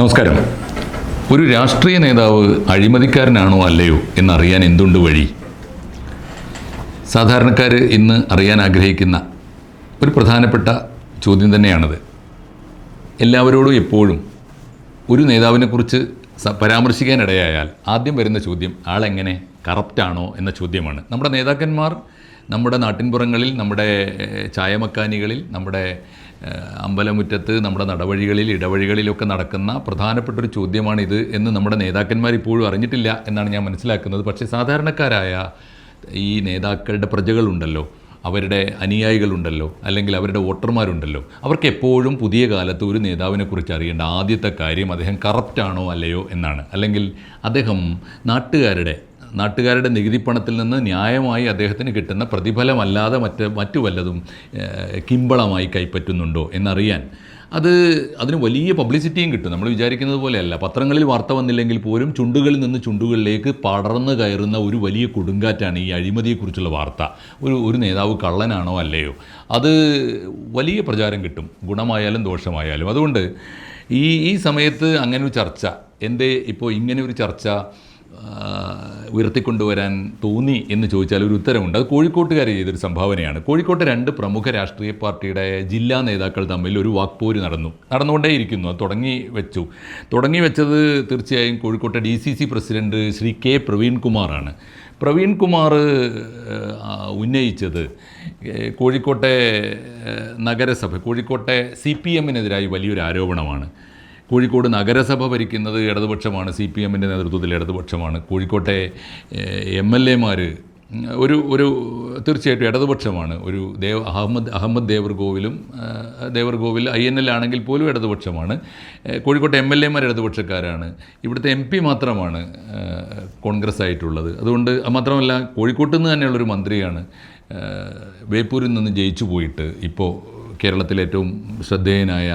നമസ്കാരം. ഒരു രാഷ്ട്രീയ നേതാവ് അഴിമതിക്കാരനാണോ അല്ലയോ എന്നറിയാൻ എന്തുണ്ട് വഴി? സാധാരണക്കാർ ഇന്ന് അറിയാൻ ആഗ്രഹിക്കുന്ന ഒരു പ്രധാനപ്പെട്ട ചോദ്യം തന്നെയാണത്. എല്ലാവരോടും എപ്പോഴും ഒരു നേതാവിനെക്കുറിച്ച് പരാമർശിക്കാനിടയായാൽ ആദ്യം വരുന്ന ചോദ്യം ആളെങ്ങനെ കറപ്റ്റാണോ എന്ന ചോദ്യമാണ്. നമ്മുടെ നേതാക്കന്മാർ നമ്മുടെ നാട്ടിൻപുറങ്ങളിൽ നമ്മുടെ ചായമക്കാനികളിൽ നമ്മുടെ അമ്പലമുറ്റത്ത് നമ്മുടെ നടവഴികളിൽ ഇടവഴികളിലൊക്കെ നടക്കുന്ന പ്രധാനപ്പെട്ടൊരു ചോദ്യമാണിത് എന്ന് നമ്മുടെ നേതാക്കന്മാർ ഇപ്പോഴും അറിഞ്ഞിട്ടില്ല എന്നാണ് ഞാൻ മനസ്സിലാക്കുന്നത്. പക്ഷേ സാധാരണക്കാരായ ഈ നേതാക്കളുടെ പ്രജകളുണ്ടല്ലോ അവരുടെ അനുയായികളുണ്ടല്ലോ അല്ലെങ്കിൽ അവരുടെ വോട്ടർമാരുണ്ടല്ലോ അവർക്ക് എപ്പോഴും പുതിയ കാലത്ത് ഒരു നേതാവിനെക്കുറിച്ച് അറിയേണ്ട ആദ്യത്തെ കാര്യം അദ്ദേഹം കറപ്റ്റാണോ അല്ലയോ എന്നാണ്. അല്ലെങ്കിൽ അദ്ദേഹം നാട്ടുകാരുടെ നാട്ടുകാരുടെ നികുതി പണത്തിൽ നിന്ന് ന്യായമായി അദ്ദേഹത്തിന് കിട്ടുന്ന പ്രതിഫലമല്ലാതെ മറ്റ് മറ്റു വല്ലതും കിമ്പളമായി കൈപ്പറ്റുന്നുണ്ടോ എന്നറിയാൻ. അത് അതിന് വലിയ പബ്ലിസിറ്റിയും കിട്ടും. നമ്മൾ വിചാരിക്കുന്നത് പോലെയല്ല. പത്രങ്ങളിൽ വാർത്ത വന്നില്ലെങ്കിൽ പോലും ചുണ്ടുകളിൽ നിന്ന് ചുണ്ടുകളിലേക്ക് പടർന്നു കയറുന്ന ഒരു വലിയ കൊടുങ്കാറ്റാണ് ഈ അഴിമതിയെക്കുറിച്ചുള്ള വാർത്ത. ഒരു ഒരു നേതാവ് കള്ളനാണോ അല്ലയോ? അത് വലിയ പ്രചാരം കിട്ടും. ഗുണമായാലും ദോഷമായാലും. അതുകൊണ്ട് ഈ ഈ സമയത്ത് അങ്ങനെ ഒരു ചർച്ച എന്റെ ഇപ്പോൾ ഇങ്ങനെ ഒരു ചർച്ച ഉയർത്തിക്കൊണ്ടുവരാൻ തോന്നി എന്ന് ചോദിച്ചാൽ ഒരു ഉത്തരവുണ്ട് അത് കോഴിക്കോട്ടുകാർ ചെയ്തൊരു സംഭാവനയാണ്. കോഴിക്കോട്ടെ രണ്ട് പ്രമുഖ രാഷ്ട്രീയ പാർട്ടിയുടെ ജില്ലാ നേതാക്കൾ തമ്മിൽ ഒരു വാക്പോര് നടന്നു. നടന്നുകൊണ്ടേയിരിക്കുന്നു. അത് തുടങ്ങി വെച്ചു. തുടങ്ങി വെച്ചത് തീർച്ചയായും കോഴിക്കോട്ടെ D C C president Shri K പ്രവീൺകുമാറാണ്. Praveenkumar ഉന്നയിച്ചത് കോഴിക്കോട്ടെ നഗരസഭ കോഴിക്കോട്ടെ സി പി എമ്മിനെതിരായി വലിയൊരു ആരോപണമാണ്. കോഴിക്കോട് നഗരസഭ ഭരിക്കുന്നത് ഇടതുപക്ഷമാണ് സി പി എമ്മിന്റെ നേതൃത്വത്തിൽ ഇടതുപക്ഷമാണ്. കോഴിക്കോട്ടെ എം എൽ എമാർ ഒരു ഒരു തീർച്ചയായിട്ടും ഇടതുപക്ഷമാണ്. ഒരു ദേവ് അഹമ്മദ് അഹമ്മദ് ദേവർഗോവിലും ദേവർഗോവിൽ ഐ എൻ എൽ ആണെങ്കിൽ പോലും ഇടതുപക്ഷമാണ്. കോഴിക്കോട്ടെ എം എൽ എമാർ ഇടതുപക്ഷക്കാരാണ്. ഇവിടുത്തെ എം പി മാത്രമാണ് കോൺഗ്രസ് ആയിട്ടുള്ളത് അതുകൊണ്ട് അത് മാത്രമല്ല കോഴിക്കോട്ട് നിന്ന് തന്നെയുള്ളൊരു മന്ത്രിയാണ് ബേപ്പൂരിൽ നിന്ന് ജയിച്ചു പോയിട്ട് ഇപ്പോൾ കേരളത്തിലെ ഏറ്റവും ശ്രദ്ധേയനായ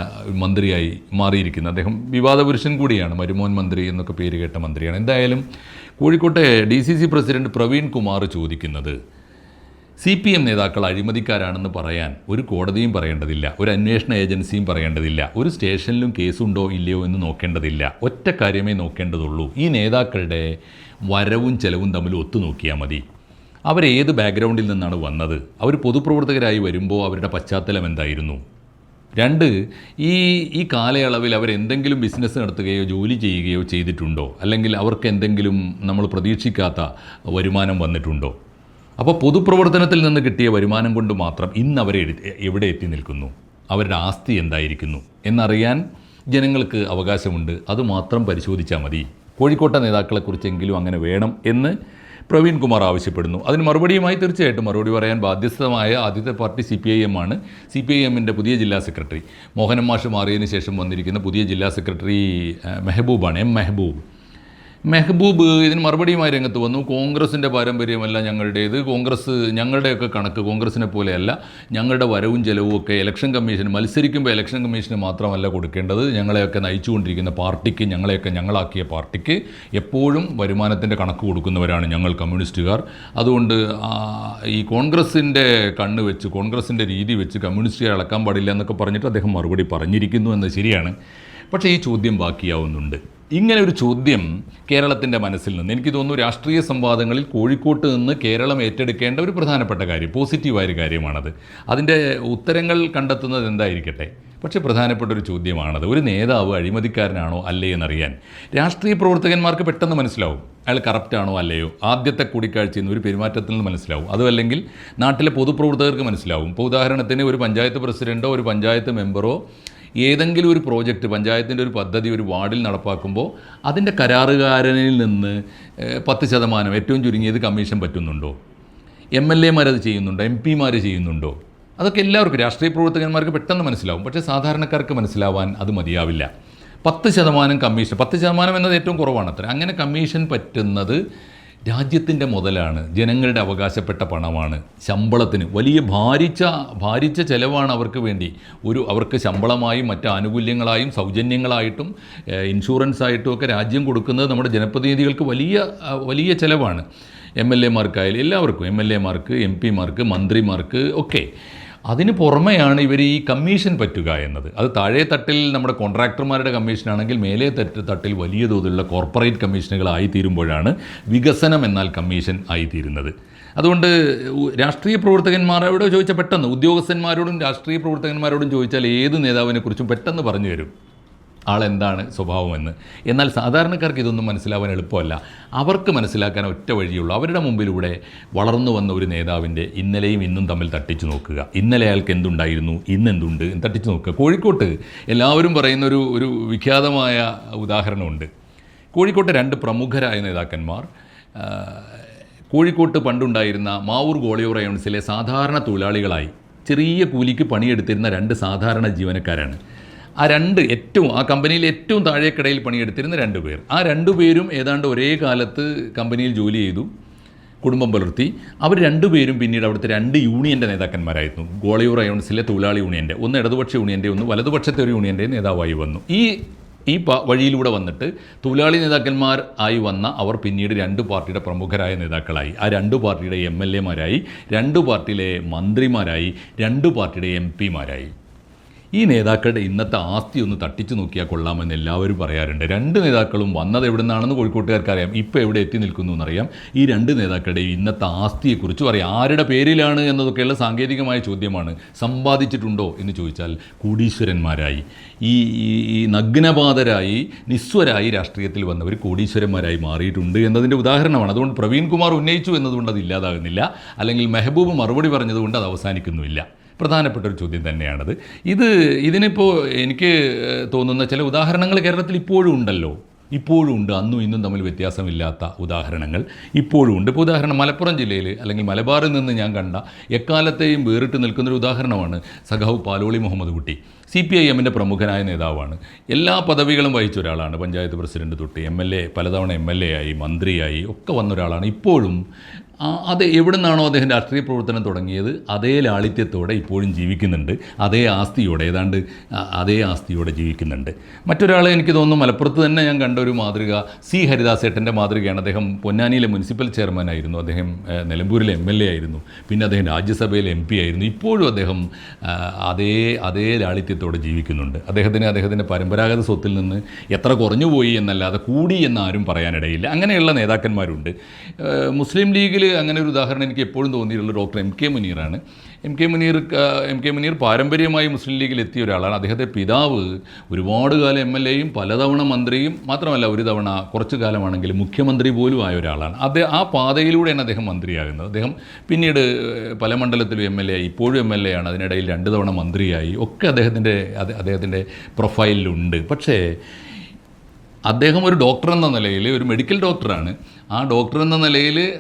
മന്ത്രിയായി മാറിയിരിക്കുന്നത് അദ്ദേഹം വിവാദ പുരുഷൻ കൂടിയാണ്. മരുമോൻ മന്ത്രി എന്നൊക്കെ പേര് കേട്ട മന്ത്രിയാണ്. എന്തായാലും കോഴിക്കോട്ടെ D C C president Praveen Kumar ചോദിക്കുന്നത് സി പി എം നേതാക്കൾ അഴിമതിക്കാരാണെന്ന് പറയാൻ ഒരു കോടതിയും പറയേണ്ടതില്ല ഒരു അന്വേഷണ ഏജൻസിയും പറയേണ്ടതില്ല ഒരു സ്റ്റേഷനിലും കേസുണ്ടോ ഇല്ലയോ എന്ന് നോക്കേണ്ടതില്ല. ഒറ്റ കാര്യമേ നോക്കേണ്ടതുള്ളൂ. ഈ നേതാക്കളുടെ വരവും ചെലവും തമ്മിൽ ഒത്തുനോക്കിയാൽ മതി. അവരേത് ബാക്ക്ഗ്രൗണ്ടിൽ നിന്നാണ് വന്നത്? അവർ പൊതുപ്രവർത്തകരായി വരുമ്പോൾ അവരുടെ പശ്ചാത്തലം എന്തായിരുന്നു? രണ്ട് ഈ ഈ കാലയളവിൽ അവരെന്തെങ്കിലും ബിസിനസ് നടത്തുകയോ ജോലി ചെയ്യുകയോ ചെയ്തിട്ടുണ്ടോ? അല്ലെങ്കിൽ അവർക്ക് എന്തെങ്കിലും നമ്മൾ പ്രതീക്ഷിക്കാത്ത വരുമാനം വന്നിട്ടുണ്ടോ? അപ്പോൾ പൊതുപ്രവർത്തനത്തിൽ നിന്ന് കിട്ടിയ വരുമാനം കൊണ്ട് മാത്രം ഇന്ന് അവരെ എവിടെ എത്തി നിൽക്കുന്നു? അവരുടെ ആസ്തി എന്തായിരിക്കുന്നു? എന്നറിയാൻ ജനങ്ങൾക്ക് അവകാശമുണ്ട്. അതുമാത്രം പരിശോധിച്ചാൽ മതി. കോഴിക്കോട്ടെ നേതാക്കളെക്കുറിച്ചെങ്കിലും അങ്ങനെ വേണം എന്ന് പ്രവീൺ കുമാർ ആവശ്യപ്പെടുന്നു. അതിന് മറുപടിയുമായി തീർച്ചയായിട്ടും മറുപടി പറയാൻ ബാധ്യസ്ഥമായ ആദ്യത്തെ party C P I M ആണ്. സി പി ഐ എമ്മിന്റെ പുതിയ ജില്ലാ സെക്രട്ടറി. മോഹനൻ മാഷ് മാറിയതിന് ശേഷം വന്നിരിക്കുന്ന പുതിയ ജില്ലാ സെക്രട്ടറി മെഹബൂബാണ്. എം മെഹബൂബ്. മെഹബൂബ് ഇതിന് മറുപടിയുമായി രംഗത്ത് വന്നു. കോൺഗ്രസിന്റെ പാരമ്പര്യമല്ല ഞങ്ങളുടേത്. കോൺഗ്രസ് ഞങ്ങളുടെയൊക്കെ കണക്ക് കോൺഗ്രസിനെ പോലെയല്ല. ഞങ്ങളുടെ വരവും ചെലവും ഒക്കെ ഇലക്ഷൻ കമ്മീഷൻ മത്സരിക്കുമ്പോൾ ഇലക്ഷൻ കമ്മീഷന് മാത്രമല്ല കൊടുക്കേണ്ടത്. ഞങ്ങളെയൊക്കെ നയിച്ചുകൊണ്ടിരിക്കുന്ന പാർട്ടിക്ക് ഞങ്ങളെയൊക്കെ ഞങ്ങളാക്കിയ പാർട്ടിക്ക് എപ്പോഴും വരുമാനത്തിന്റെ കണക്ക് കൊടുക്കുന്നവരാണ് ഞങ്ങൾ കമ്മ്യൂണിസ്റ്റുകാർ. അതുകൊണ്ട് ഈ കോൺഗ്രസിന്റെ കണ്ണ് വെച്ച് കോൺഗ്രസിന്റെ രീതി വെച്ച് കമ്മ്യൂണിസ്റ്റുകാർ ഇളക്കാൻ പാടില്ല എന്നൊക്കെ പറഞ്ഞിട്ട് അദ്ദേഹം മറുപടി പറഞ്ഞിരിക്കുന്നു എന്ന് ശരിയാണ്. പക്ഷേ ഈ ചോദ്യം ബാക്കിയാവുന്നുണ്ട്. ഇങ്ങനെ ഒരു ചോദ്യം കേരളത്തിന്റെ മനസ്സിൽ നിന്ന്. എനിക്ക് തോന്നുന്നു രാഷ്ട്രീയ സംവാദങ്ങളിൽ കോഴിക്കോട്ട് നിന്ന് കേരളം ഏറ്റെടുക്കേണ്ട ഒരു പ്രധാനപ്പെട്ട കാര്യം പോസിറ്റീവായ ഒരു കാര്യമാണത്. അതിന്റെ ഉത്തരങ്ങൾ കണ്ടെത്തുന്നത് എന്തായിരിക്കട്ടെ? പക്ഷേ പ്രധാനപ്പെട്ട ഒരു ചോദ്യമാണത്. ഒരു നേതാവ് അഴിമതിക്കാരനാണോ അല്ലേ എന്നറിയാൻ. രാഷ്ട്രീയ പ്രവർത്തകന്മാർക്ക് പെട്ടെന്ന് മനസ്സിലാവും. അയാൾ കറപ്റ്റാണോ അല്ലയോ? ആദ്യത്തെ കൂടിക്കാഴ്ചയിൽ നിന്ന് ഒരു പെരുമാറ്റത്തിൽ നിന്ന് മനസ്സിലാവും. അതുമല്ലെങ്കിൽ നാട്ടിലെ പൊതുപ്രവർത്തകർക്ക് മനസ്സിലാവും. ഇപ്പോൾ ഉദാഹരണത്തിന് ഒരു പഞ്ചായത്ത് പ്രസിഡന്റോ ഒരു പഞ്ചായത്ത് മെമ്പറോ ഏതെങ്കിലും ഒരു പ്രോജക്റ്റ് പഞ്ചായത്തിന്റെ ഒരു പദ്ധതി ഒരു വാർഡിൽ നടപ്പാക്കുമ്പോൾ അതിന്റെ കരാറുകാരനിൽ നിന്ന് പത്ത് ശതമാനം ഏറ്റവും ചുരുങ്ങിയത് കമ്മീഷൻ പറ്റുന്നുണ്ടോ? എം എൽ എമാരത് ചെയ്യുന്നുണ്ടോ? എം പിമാർ ചെയ്യുന്നുണ്ടോ? അതൊക്കെ എല്ലാവർക്കും രാഷ്ട്രീയ പ്രവർത്തകന്മാർക്ക് പെട്ടെന്ന് മനസ്സിലാവും. പക്ഷേ സാധാരണക്കാർക്ക് മനസ്സിലാവാൻ അത് മതിയാവില്ല. പത്ത് ശതമാനം കമ്മീഷൻ പത്ത് ശതമാനം എന്നത് ഏറ്റവും കുറവാണ് അത്ര അങ്ങനെ കമ്മീഷൻ പറ്റുന്നത് രാജ്യത്തിന്റെ മുതലാണ് ജനങ്ങളുടെ അവകാശപ്പെട്ട പണമാണ് ശമ്പളത്തിന് വലിയ ഭാരിച്ച ഭാരിച്ച ചെലവാണ് അവർക്ക് വേണ്ടി. ഒരു അവർക്ക് ശമ്പളമായും മറ്റ് ആനുകൂല്യങ്ങളായും സൗജന്യങ്ങളായിട്ടും ഇൻഷുറൻസ് ആയിട്ടും ഒക്കെ രാജ്യം കൊടുക്കുന്നത് നമ്മുടെ ജനപ്രതിനിധികൾക്ക് വലിയ വലിയ ചിലവാണ്. എം എൽ എമാർക്കായാലും എല്ലാവർക്കും എം എൽ എമാർക്ക് എം പിമാർക്ക് മന്ത്രിമാർക്ക് ഒക്കെ. അതിന് പുറമെയാണ് ഇവർ ഈ കമ്മീഷൻ പറ്റുക എന്നത്. അത് താഴെ തട്ടിൽ നമ്മുടെ കോൺട്രാക്ടർമാരുടെ കമ്മീഷനാണെങ്കിൽ മേലെ തട്ട് തട്ടിൽ വലിയ തോതിലുള്ള കോർപ്പറേറ്റ് കമ്മീഷനുകളായി തീരുമ്പോഴാണ് വികസനം എന്നാൽ കമ്മീഷൻ ആയിത്തീരുന്നത് അതുകൊണ്ട് രാഷ്ട്രീയ പ്രവർത്തകന്മാരോട് ചോദിച്ചാൽ പെട്ടെന്ന് ഉദ്യോഗസ്ഥന്മാരോടും രാഷ്ട്രീയ പ്രവർത്തകന്മാരോടും ചോദിച്ചാൽ ഏത് നേതാവിനെക്കുറിച്ചും പെട്ടെന്ന് പറഞ്ഞു തരും. ആളെന്താണ് സ്വഭാവമെന്ന്. എന്നാൽ സാധാരണക്കാർക്ക് ഇതൊന്നും മനസ്സിലാവാൻ എളുപ്പമല്ല. അവർക്ക് മനസ്സിലാക്കാൻ ഒറ്റ വഴിയുള്ളൂ അവരുടെ മുമ്പിലൂടെ വളർന്നു വന്ന ഒരു നേതാവിന്റെ ഇന്നലെയും ഇന്നും തമ്മിൽ തട്ടിച്ചു നോക്കുക. ഇന്നലെ അയാൾക്ക് എന്തുണ്ടായിരുന്നു? ഇന്ന് എന്തുണ്ട്? എന്ന് തട്ടിച്ചു നോക്കുക. കോഴിക്കോട്ട് എല്ലാവരും പറയുന്ന ഒരു ഒരു വിഖ്യാതമായ ഉദാഹരണമുണ്ട്. കോഴിക്കോട്ടെ രണ്ട് പ്രമുഖരായ നേതാക്കന്മാർ കോഴിക്കോട്ട് പണ്ടുണ്ടായിരുന്ന മാവൂർ ഗോളിയോ റയോൺസിലെ സാധാരണ തൊഴിലാളികളായി ചെറിയ കൂലിക്ക് പണിയെടുത്തിരുന്ന രണ്ട് സാധാരണ ജീവനക്കാരാണ്. ആ രണ്ട് ഏറ്റവും ആ കമ്പനിയിൽ ഏറ്റവും താഴേക്കിടയിൽ പണിയെടുത്തിരുന്ന രണ്ട് പേർ. ആ രണ്ടു പേരും ഏതാണ്ട് ഒരേ കാലത്ത് കമ്പനിയിൽ ജോലി ചെയ്തു കുടുംബം പുലർത്തി. അവർ രണ്ടുപേരും പിന്നീട് അവിടുത്തെ രണ്ട് യൂണിയന്റെ നേതാക്കന്മാരായിരുന്നു. ഗോളയൂർ അയോൺസിലെ തൊഴിലാളി യൂണിയന്റെ ഒന്ന് ഇടതുപക്ഷ യൂണിയന്റെ ഒന്ന് വലതുപക്ഷത്തെ ഒരു യൂണിയന്റെ നേതാവായി വന്നു. ഈ ഈ വഴിയിലൂടെ വന്നിട്ട് തൊഴിലാളി നേതാക്കന്മാർ ആയി വന്ന അവർ പിന്നീട് രണ്ട് പാർട്ടിയുടെ പ്രമുഖരായ നേതാക്കളായി. ആ രണ്ട് പാർട്ടിയുടെ എം എൽ എമാരായി രണ്ട് പാർട്ടിയിലെ മന്ത്രിമാരായി രണ്ട് പാർട്ടിയുടെ എം പിമാരായി ഈ നേതാക്കളുടെ ഇന്നത്തെ ആസ്തി ഒന്ന് തട്ടിച്ചു നോക്കിയാൽ കൊള്ളാമെന്ന് എല്ലാവരും പറയാറുണ്ട്. രണ്ട് നേതാക്കളും വന്നത് എവിടെ നിന്നാണെന്ന് കോഴിക്കോട്ടുകാർക്ക് അറിയാം ഇപ്പോൾ എവിടെ എത്തി നിൽക്കുന്നു എന്നറിയാം. ഈ രണ്ട് നേതാക്കളുടെയും ഇന്നത്തെ ആസ്തിയെക്കുറിച്ച് പറയാം. ആരുടെ പേരിലാണ് എന്നതൊക്കെയുള്ള സാങ്കേതികമായ ചോദ്യമാണ്. സമ്പാദിച്ചിട്ടുണ്ടോ എന്ന് ചോദിച്ചാൽ കോടീശ്വരന്മാരായി. ഈ- ഈ നഗ്നപാതരായി നിസ്വരായി രാഷ്ട്രീയത്തിൽ വന്നവർ കോടീശ്വരന്മാരായി മാറിയിട്ടുണ്ട് എന്നതിന്റെ ഉദാഹരണമാണ്. അതുകൊണ്ട് പ്രവീൺകുമാർ ഉന്നയിച്ചു എന്നതുകൊണ്ട് അത് ഇല്ലാതാകുന്നില്ല. അല്ലെങ്കിൽ മെഹബൂബ് മറുപടി പറഞ്ഞതുകൊണ്ട് അത് അവസാനിക്കുന്നുമില്ല. പ്രധാനപ്പെട്ട ഒരു ചോദ്യം തന്നെയാണത്. ഇത് ഇതിനിപ്പോൾ എനിക്ക് തോന്നുന്ന ചില ഉദാഹരണങ്ങൾ കേരളത്തിൽ ഇപ്പോഴും ഉണ്ടല്ലോ. ഇപ്പോഴും ഉണ്ട്. അന്നും ഇന്നും തമ്മിൽ വ്യത്യാസമില്ലാത്ത ഉദാഹരണങ്ങൾ ഇപ്പോഴും ഉണ്ട്. ഇപ്പോൾ ഉദാഹരണം മലപ്പുറം ജില്ലയിൽ അല്ലെങ്കിൽ മലബാറിൽ നിന്ന് ഞാൻ കണ്ട എക്കാലത്തെയും വേറിട്ട് നിൽക്കുന്നൊരു ഉദാഹരണമാണ് സഖാവ് പാലോളി മുഹമ്മദ് കുട്ടി. സി പി ഐ എമ്മിന്റെ പ്രമുഖനായ നേതാവാണ്. എല്ലാ പദവികളും വഹിച്ച ഒരാളാണ്. പഞ്ചായത്ത് പ്രസിഡന്റ് തൊട്ട് എം എൽ എ പലതവണ എം എൽ എ ആയി മന്ത്രിയായി ഒക്കെ വന്ന ഒരാളാണ്. ഇപ്പോഴും അത് എവിടെ നിന്നാണോ അദ്ദേഹം രാഷ്ട്രീയ പ്രവർത്തനം തുടങ്ങിയത് അതേ ലാളിത്യത്തോടെ ഇപ്പോഴും ജീവിക്കുന്നുണ്ട് അതേ ആസ്തിയോടെ ഏതാണ്ട് അതേ ആസ്തിയോടെ ജീവിക്കുന്നുണ്ട്. മറ്റൊരാൾ എനിക്ക് തോന്നുന്നു മലപ്പുറത്ത് തന്നെ ഞാൻ കണ്ട ഒരു മാതൃക സി ഹരിദാസേട്ടന്റെ മാതൃകയാണ്. അദ്ദേഹം പൊന്നാനിയിലെ മുനിസിപ്പൽ ചെയർമാൻ ആയിരുന്നു. അദ്ദേഹം നിലമ്പൂരിലെ എം എൽ എ ആയിരുന്നു. പിന്നെ അദ്ദേഹം രാജ്യസഭയിലെ എം പി ആയിരുന്നു. ഇപ്പോഴും അദ്ദേഹം അതേ അതേ ലാളിത്യത്തോടെ ജീവിക്കുന്നുണ്ട്. അദ്ദേഹത്തിന് അദ്ദേഹത്തിന്റെ പരമ്പരാഗത സ്വത്തിൽ നിന്ന് എത്ര കുറഞ്ഞു പോയി എന്നല്ലാതെ കൂടി എന്നാരും പറയാനിടയില്ല. അങ്ങനെയുള്ള നേതാക്കന്മാരുണ്ട്. മുസ്ലിം ലീഗിൽ അങ്ങനെ ഒരു ഉദാഹരണം എനിക്ക് എപ്പോഴും തോന്നിയിട്ടുള്ള doctor M K മുനീറാണ്. M K Muneer M K Muneer പാരമ്പര്യമായി മുസ്ലിം ലീഗിൽ എത്തിയ ഒരാളാണ്. അദ്ദേഹത്തെ പിതാവ് ഒരുപാട് കാലം എം എൽ എയും പലതവണ മന്ത്രിയും മാത്രമല്ല ഒരു തവണ കുറച്ച് കാലമാണെങ്കിൽ മുഖ്യമന്ത്രി പോലും ആയ ഒരാളാണ്. അദ്ദേഹം ആ പാതയിലൂടെയാണ് അദ്ദേഹം മന്ത്രിയാകുന്നത്. അദ്ദേഹം പിന്നീട് പല മണ്ഡലത്തിലും എം എൽ എ ഇപ്പോഴും എം എൽ എ ആണ്. അതിനിടയിൽ രണ്ട് തവണ മന്ത്രിയായി. ഒക്കെ അദ്ദേഹത്തിന്റെ അദ്ദേഹത്തിന്റെ പ്രൊഫൈലിലുണ്ട്. പക്ഷേ അദ്ദേഹം ഒരു ഡോക്ടർ എന്ന നിലയിൽ ഒരു മെഡിക്കൽ ഡോക്ടറാണ് ആ ഡോക്ടർ എന്ന നിലയിൽ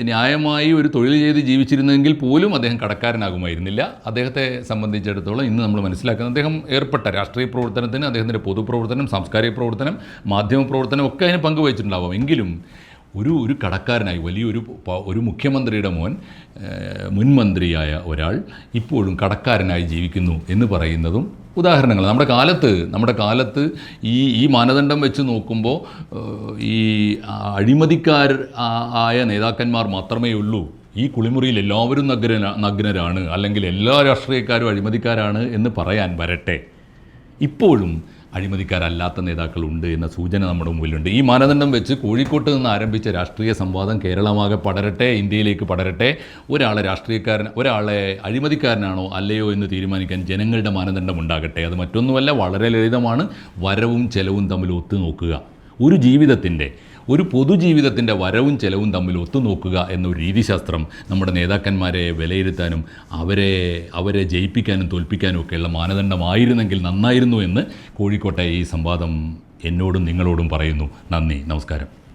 ന്യായമായി ഒരു തൊഴിൽ ചെയ്ത് ജീവിച്ചിരുന്നെങ്കിൽ പോലും അദ്ദേഹം കടക്കാരനാകുമായിരുന്നില്ല. അദ്ദേഹത്തെ സംബന്ധിച്ചിടത്തോളം ഇന്ന് നമ്മൾ മനസ്സിലാക്കുന്നത് അദ്ദേഹം ഏർപ്പെട്ട രാഷ്ട്രീയ പ്രവർത്തനത്തിന് അദ്ദേഹത്തിന്റെ പൊതുപ്രവർത്തനം സാംസ്കാരിക പ്രവർത്തനം മാധ്യമ പ്രവർത്തനം ഒക്കെ അതിന് പങ്കുവച്ചിട്ടുണ്ടാവാം എങ്കിലും ഒരു ഒരു കടക്കാരനായി വലിയൊരു ഒരു മുഖ്യമന്ത്രിയുടെ മോൻ മുൻമന്ത്രിയായ ഒരാൾ ഇപ്പോഴും കടക്കാരനായി ജീവിക്കുന്നു എന്ന് പറയുന്നതും ഉദാഹരണങ്ങൾ. നമ്മുടെ കാലത്ത് നമ്മുടെ കാലത്ത് ഈ ഈ മാനദണ്ഡം വെച്ച് നോക്കുമ്പോൾ ഈ അഴിമതിക്കാർ ആയ നേതാക്കന്മാർ മാത്രമേ ഉള്ളൂ. ഈ കുളിമുറിയിൽ എല്ലാവരും നഗ്ന നഗ്നരാണ്. അല്ലെങ്കിൽ എല്ലാ രാഷ്ട്രീയക്കാരും അഴിമതിക്കാരാണ് എന്ന് പറയാൻ വരട്ടെ. ഇപ്പോഴും അഴിമതിക്കാരല്ലാത്ത നേതാക്കളുണ്ട് എന്ന സൂചന നമ്മുടെ മുമ്പിലുണ്ട്. ഈ മാനദണ്ഡം വെച്ച് കോഴിക്കോട്ട് നിന്ന് ആരംഭിച്ച രാഷ്ട്രീയ സംവാദം കേരളമാകെ പടരട്ടെ ഇന്ത്യയിലേക്ക് പടരട്ടെ. ഒരാളെ രാഷ്ട്രീയക്കാരൻ ഒരാളെ അഴിമതിക്കാരനാണോ അല്ലയോ എന്ന് തീരുമാനിക്കാൻ ജനങ്ങളുടെ മാനദണ്ഡം ഉണ്ടാകട്ടെ. അത് മറ്റൊന്നുമല്ല വളരെ ലളിതമാണ്. വരവും ചെലവും തമ്മിൽ ഒത്തുനോക്കുക. ഒരു ജീവിതത്തിന്റെ ഒരു പൊതുജീവിതത്തിന്റെ വരവും ചെലവും തമ്മിൽ ഒത്തുനോക്കുക എന്നൊരു രീതിശാസ്ത്രം നമ്മുടെ നേതാക്കന്മാരെ വിലയിരുത്താനും അവരെ അവരെ ജയിപ്പിക്കാനും തോൽപ്പിക്കാനും ഒക്കെയുള്ള മാനദണ്ഡമായിരുന്നെങ്കിൽ നന്നായിരുന്നു എന്ന് കോഴിക്കോട്ടെ ഈ സംവാദം എന്നോടും നിങ്ങളോടും പറയുന്നു. നന്ദി. നമസ്കാരം.